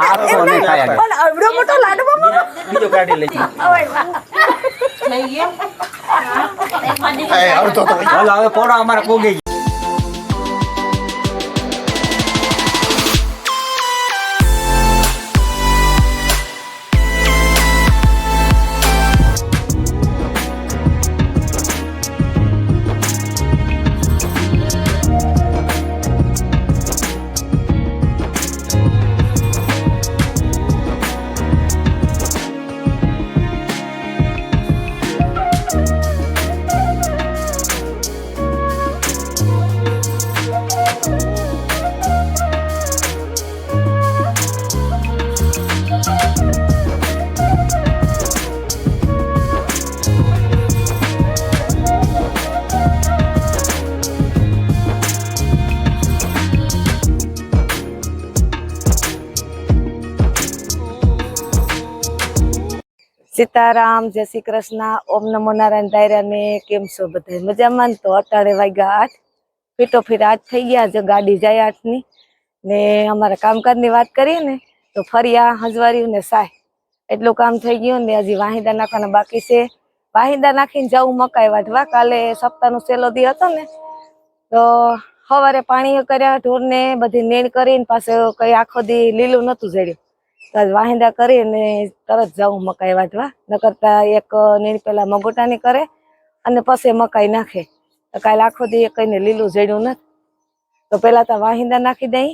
આ તો નહીં ખાય. પણ આવડો મોટો લાડવો બીજો કાઢી લેજે હાલો હવે પોણો અમારે પોગી સીતારામ, જય શ્રી કૃષ્ણ, ઓમ નમો નારાયણ દાયરાને કેમ છો બધા મજામાં? તો અટાણે વાગ્યા આઠ. ફીટો ફીટ આઠ થઈ ગયા જો ગાડી જાય આઠની. ને અમારા કામકાજની વાત કરીએ ને, તો ફરિયા હજવાર્યું ને સાય. એટલું કામ થઈ ગયું ને હજી વાહિંદા નાખવાના બાકી છે. વાહિંદા નાખીને જવું મકાઈ વાઢવા. કાલે સપ્તાહનો સેલો દી હતો ને, તો સવારે પાણી કર્યા, ઢોરને બધી નીણ કરીને પાછું કઈ આખો દી લીલું નતું જડ્યું તો કરી વાહિંદા કરીને તરત જાઉં મકાઈ વાટવા. ન કરતા એક નીણ પેલા મગોટાની કરે અને પછી મકાઈ નાખે. તો કાલે આખો દી કઈને લીલું જડ્યું નથી. તો પેલા તો વાહિંદા નાખી દઈ.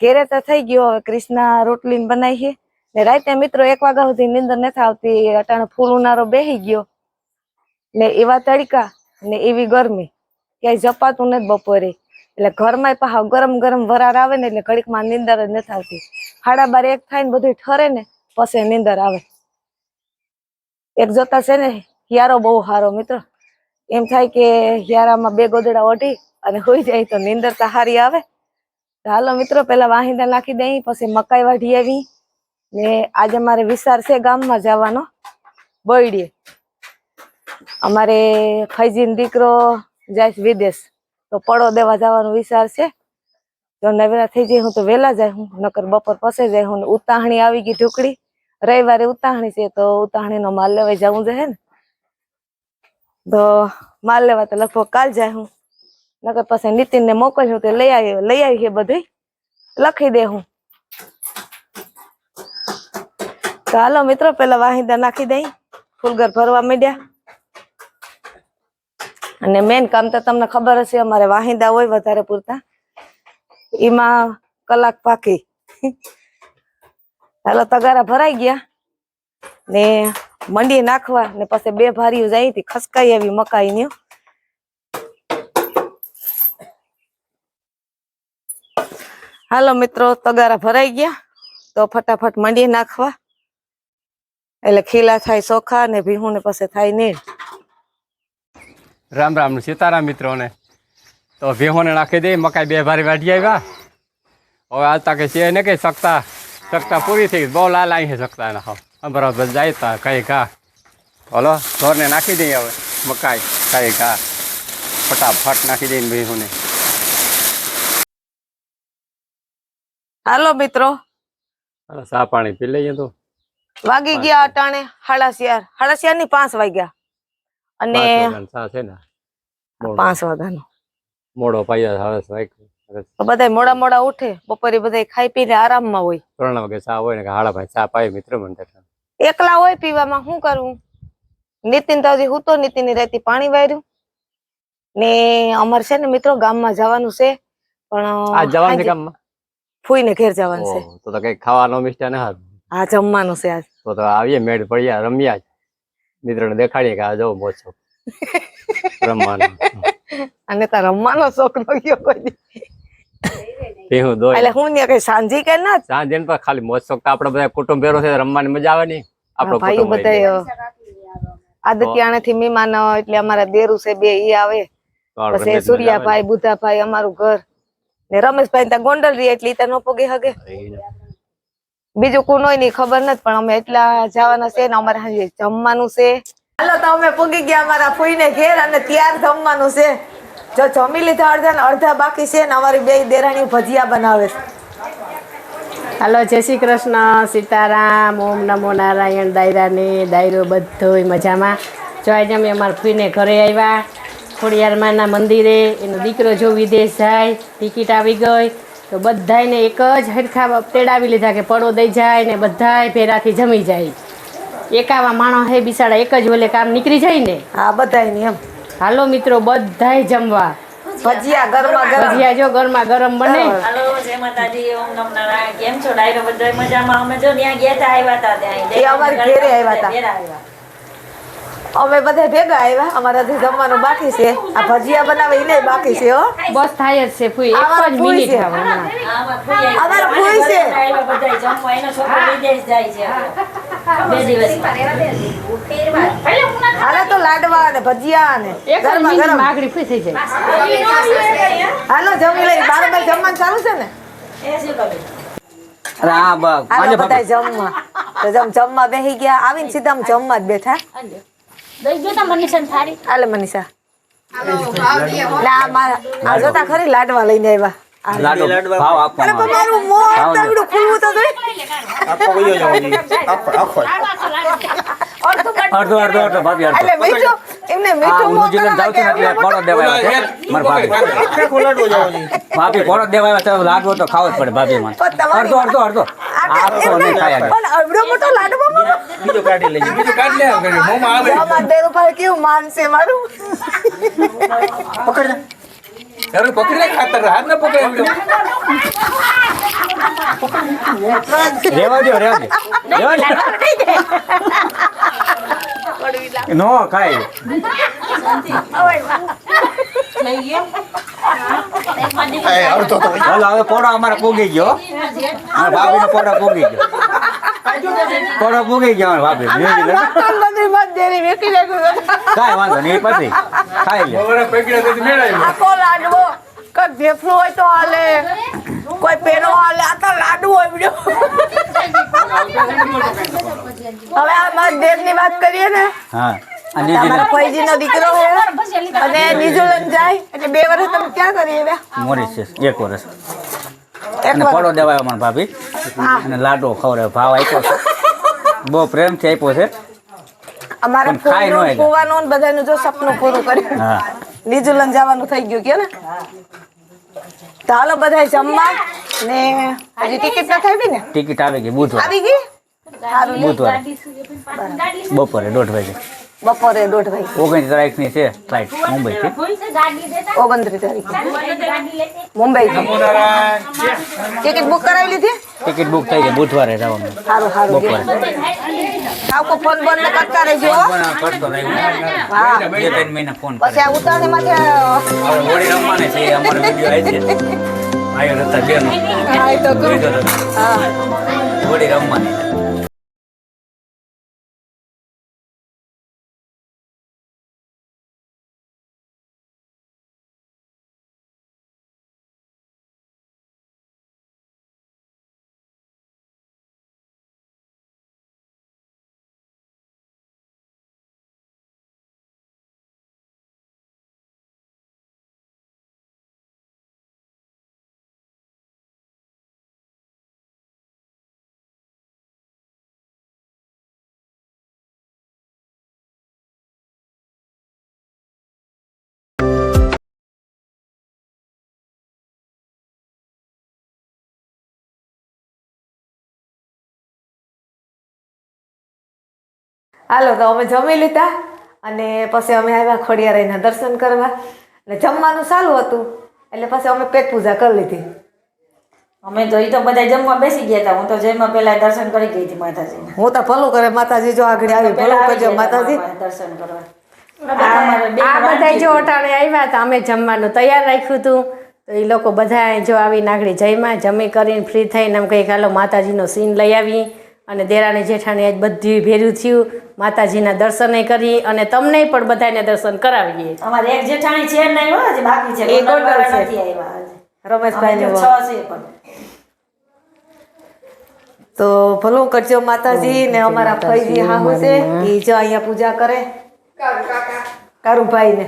ઘેરે તો થઈ ગયો. હવે ક્રિષ્ના રોટલી બનાવી છે. ને રાતે મિત્રો એક વાગ્યા સુધી નીંદર નથી આવતી. અટાણે ફૂલ ઉનારો બેહી ગયો. ને એવા તડકા ને એવી ગરમી. ક્યાંય જપાતું નથી બપોરે. એટલે ઘરમાં પાછા ગરમ ગરમ વરાર આવે ને એટલે ઘડીકમાં નીંદર જ નથી આવતી સાડા બાર એક થાય ને બધું ઠરે ને પછી નીંદર આવે. એક જોતા છે ને, હિયારો બહુ સારો મિત્રો. એમ થાય કે હિયારામાં બે ગોદડા ઓઢી અને હોઈ જાય તો નીંદર તો સારી આવે. હાલો મિત્રો, પેલા વાહિંદા નાખી દઈ પછી મકાઈ વાઢી આવી. ને આજે મારે વિચાર છે ગામમાં જવાનો. બોયડીએ. અમારે ફૈજીન દીકરો જાય વિદેશ. તો પડો દેવા જવાનો વિચાર છે. જો નવરા થઈ જાય હું તો વહેલા જાય હું, નકર બપોર પછી જાય હું ઉતાહણી આવી ગઈ ઢુકડી રવિવારે ઉતાહણી છે તો ઉતાહણી નો માલ લેવા જવું જાય ને. તો માલ લેવા તો લગભગ કાલ જાય હું. નકર પછી નીતિન ને મોકલ્યું તે લઈ આવી લઈ આવી છે બધી લખી દે હું. હાલો મિત્રો, પેલા વાહિંદા નાખી દઈ ફૂલગર ભરવા માંડ્યા. અને મેન કામ તો તમને ખબર હશે, અમારે વાહિંદા હોય વધારે પૂરતા. એમાં કલાક પાકી હાલો, તગારા ભરાઈ ગયા. ને મંડી નાખવા, ને પછી બે ભારીઓ જાય હતી, ખસકાઈ આવી મકાઈ ની હાલો મિત્રો, તગારા ભરાઈ ગયા. તો ફટાફટ મંડી નાખવા. એટલે ખીલા થાય ચોખા ને ભીહું ને પછી થાય નીણ. રામ રામ સીતારામ મિત્રોને તો ભેહોને નાખી દઈ મકાઈ બે ભારી વાઢી આવ્યા હવે આજ તકે છે ને કઈ સકતા સકતા પૂરી થઈ ગઈ. બહુ લાલ આવી છે સકતા ના હા બરાબર જાય તા કઈ ઘા. હલો ઢોરને નાખી દઈએ હવે. મકાઈ કઈ ઘા. ફટાફટ નાખી દઈને ભેહોને હાલો મિત્રો. હાલો ચા પાણી પી લઈએ તો. વાગી ગયા અટાણે હાડાસિયાર હાડાસિયારની પાંચ વાગ્યા. અને પાંચ વાગ્યાનો મોડો- પાયા બધા મોડા મોડા ઉઠે બપોરે બધા ખાઈ પીને આરામમાં હોય. ત્રણ વાગે ચા હોય ને હાડા ભાઈ ચા પાય મિત્ર મને એકલા હોય પીવામાં શું કરવું નીતિન તો હું તો નીતિનની રહેતી પાણી વાર્યું. ને અમારે છે ને મિત્રો ગામમાં જવાનું છે પણ આ જવાનું છે ગામમાં? ફૂઈને ઘેર જવાનું છે. તો તો કઈ ખાવાનો મિસ્ટા ને હા જમવાનું છે આજ. તો તો આવીએ મેળ પડ્યા રમ્યા મિત્રોને દેખાડીએ કે આ જો મોજો. રમવાનો. અને તાર રમવાનો શોખ નો ગયો કોઈ. ભેહું દોય. એટલે હું ને કઈ સાંજી કે ના? સાંજે ને પણ ખાલી મોજ શોખ તો આપણે બધા કુટુંબ ભેરો છે રમવાની મજા આવે ને. આપણો ભાઈ બધા આદત્યાણે થી મહેમાન એટલે અમારા દેરું છે બે ઈ આવે. પછી સૂર્યાભાઈ બુધાભાઈ અમારું ઘર. ને રમેશભાઈ ત્યાં ગોંડલ રહી એટલે ત્યાં ન પોગે હગે. બીજું કોણ હોયની ખબર નથી પણ અમે એટલા જવાના છે ને અમારે હાજે જમવાનું છે. હાલો તો અમે પૂગી ગયા અમારા ફૂઈને ઘેર અને ત્યાર જમવાનું છે. જો જમી લીધા અડધા ને અડધા બાકી છે ને અમારી બે દેરાણી ભજીયા બનાવે છે. હાલો જય શ્રી કૃષ્ણ સીતારામ ઓમ નમો નારાયણ દાયરાને દાયરો બધોય મજામાં. જો આજે અમે અમારા ફૂઈને ઘરે આવ્યા ખોડિયારમાના મંદિરે એનો દીકરો જો વિદેશ જાય ટિકિટ આવી ગઈ તો બધાને એક જ હરખા તેડાવી લીધા કે પડો દઈ જાય ને બધાય ભેરાથી જમી જાય. એકાવા માણસ હે બિસાડા એક જ ઓલે કામ નીકળી જાય ને? હા બધાય એમ. હાલો મિત્રો બધાય જમવા. ભજીયા ગરમા ગરમ. ભજીયા જો ગરમા ગરમ બને. હાલો જય માતાજી ઓમ નમ નારાયણ. કેમ છો? ડાયરો બધા મજામાં? અમે જો ત્યાં ગયા હતા આવ્યા હતા ત્યાં. એ અમારી ઘેરે આવ્યા તા. અમે બધા ભેગા આવ્યા. અમારાથી જમવાનું બાકી છે. આ ભજીયા બનાવે એને બાકી છે હો. બસ થાય જ છે ફૂઈ. એક જ મિનિટ અમારા ફૂઈ આવ્યા. અમારા ફૂઈ છે. બધા જમવા એનો છોકરો વિદેશ જાય છે બે દિવસમાં હાલે તો લાડવા ને ભજીયા ને ગરમા ગરમ. આગળ ફૂઈ થઈ જાય. હાલો જમી લઈ બાર બાર જમવાનું ચાલુ છે ને? રા શું કરું અરે આ બ- હાલો માલે બધા જમવા. તો જમ જમવા બેહી ગયા. આવીને સીધા જમવા જ બેઠા. હાલે મનીષા. લે આ મારા આ જોતા ખરી લાડવા લઈને આવ્યા. આ અરે તો. અડધો અડધો અડધો ભાભી અડધો. એટલે મીઠું એમને મીઠું ન્યુઝીલેન્ડ જાઉં છું ને એટલે પોળો દેવા આવ્યા છે મારા ભાભી. ભાભી પોળો દેવાય છે લાડવો તો ખાવો જ પડે ભાભી મને. અડધો અડધો અડધો. આ આ તો એમને- નહીં ખાય પણ અડધો મોટો લાડવો મામા આમાં દેરો પાસે કેવું માન છે મારું રેવા દો રેવા દો રેવા દો. નો ખાય હાલો હવે પોડો અમારે પૂગી ગયો ભાભી નો પોળો પૂગી ગયો પોળો પૂગી ગયો અમારા ભાભી. કાંઈ વાંધો નહીં પછી ખાઈ લે ભેફલું હોય તો હાલે કોઈ પેનો હાલે આ તો લાડુ બીજો. હવે આ મારા દેરની વાત કરીએ ને હા. આ અમારા ન્યુઝીલેન્ડ નો દીકરો અને ન્યુઝીલેન્ડ જાય એટલે બે વર્ષ તમે ક્યાં કરી આવ્યા મોરિશિયસ એક વર્ષ. અને પોળો દેવાયો મારા ભાભી. અને લાડુ ખવડાવ્યો ભાવ આપ્યો છે. બહુ પ્રેમથી આપ્યો છે. અમારે ખાય ન. બધાનું જો સપનું પૂરું કર્યું. હા. ન્યુઝીલેન્ડ જવાનું થઈ ગયું કે ને? તો હાલો બધા જમવા. ને હજી ટિકિટ નથી આવી ને? ટિકિટ આવી ગઈ બુધવાર. આવી ગઈ. બુધવારે. બપોરે દોઢ વાગે. બપોરે દોઢ વાગે ઓગણીસ તારીખની છે ફ્લાઇટ મુંબઈથી. ઓગણત્રીસ તારીખ. મુંબઈ ટિકિટ બુક કરાવી લીધી? ટિકિટ બુક થઈ ગઈ બુધવારે જવાનું. સારું સારું. બપોરે. આવું ફોન બોન ને કરતા રહેજો હો. બે ત્રણ મહિના ફોન પછી આ માથે હવે હોળી રમવાની છે અમારો વિડિયો આવી છે. આયો રતા બેનો. હા, તો તો. હા. હોળી રમવાની. હાલો તો અમે જમી લીધા અને પછી અમે આવ્યા ખોડિયારાયના દર્શન કરવા. એટલે જમવાનું સારું હતું એટલે પછી અમે પેટ પૂજા કરી લીધી. અમે તો એ તો બધા જમવા બેસી ગયા હતા હું તો જમવા પહેલા દર્શન કરી ગઈ હતી માતાજી હું તો ભલું કરે માતાજી જો આગળ આવી ભલું આવી કરજો માતાજી. દર્શન કરવા. આ બધા જો અટાણે આવ્યા હતા અમે જમવાનું તૈયાર રાખ્યું હતું. તો એ લોકો બધા જો આવીને આગળ જયમાં જમી કરીને ફ્રી થઈને એમ કંઈક હાલો માતાજીનો સીન લઈ આવી. અને દેરાણી જેઠાણી આજ બધી ભેરું થયું. માતાજીના દર્શને કરી અને તમને પણ બધાને દર્શન કરાવીએ. અમારે એક જેઠાણી છે નહીં હોય જે બાકી છે એ ગોંડલ નથી આવ્યા રમેશભાઈ છ છે પણ. તો ભલું કરજો માતાજી ને અમારા ફઈજી હાહુ છે. એ જો અહીંયા પૂજા કરે. કારુભાઈ ને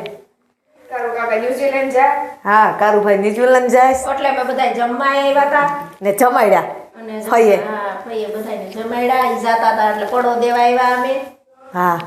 ન્યુઝીલેન્ડ જાય? હા કારુભાઈ ન્યુઝીલેન્ડ જાય. એટલે અમે બધા જમવા આવ્યા હતા ને જમાડ્યા. ફઈએ હા ફઈએ બધાને જમાડ્યા જાતા હતા એટલે પડો દેવા આવ્યા અમે. હા.